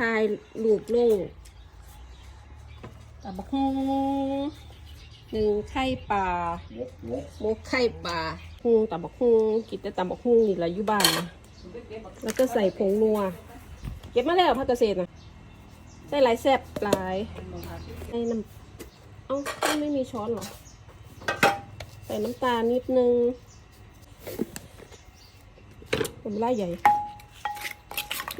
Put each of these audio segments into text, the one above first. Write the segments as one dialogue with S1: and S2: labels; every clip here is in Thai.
S1: ถ่ายรูปลงตับบักฮงหนึ่งไข่ปลาหมกไข่ปลาฮงตับบักฮงกินแต่ตับบักฮงนี่แหละอยู่บ้านนะแล้วก็ใส่ผงนัว เก็บมาแล้วพักเกษตรนะได้หลายแซ่บหลายไอ้น้ำเอ้าไม่มีช้อนเหรอ ใส่น้ำตาลนิดนึงผมไล่ใหญ่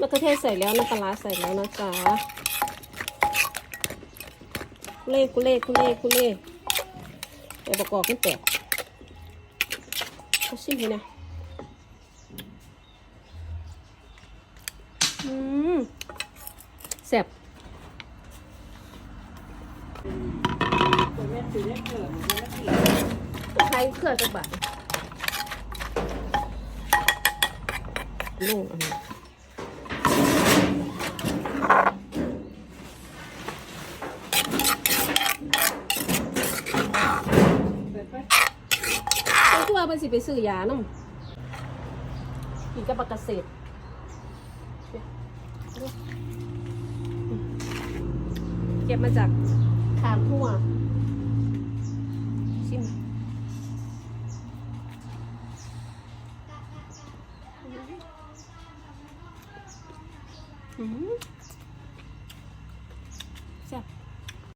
S1: มะเขือเทศใส่แล้วน้ำปลาใส่แล้วนะจ๊ะคุเล่คุเล่คุเล่คุเล่เดี๋ยวประกอบขึ้นแตกเขาชิมเลยนะอืมแซ่บใครเครื่องจักบาทลงอันนี้ ต้องตัวมันสิไปซื้อยาน้ำกินกับปลากระเสดเก็บมาจากขามทั่วชิมอืม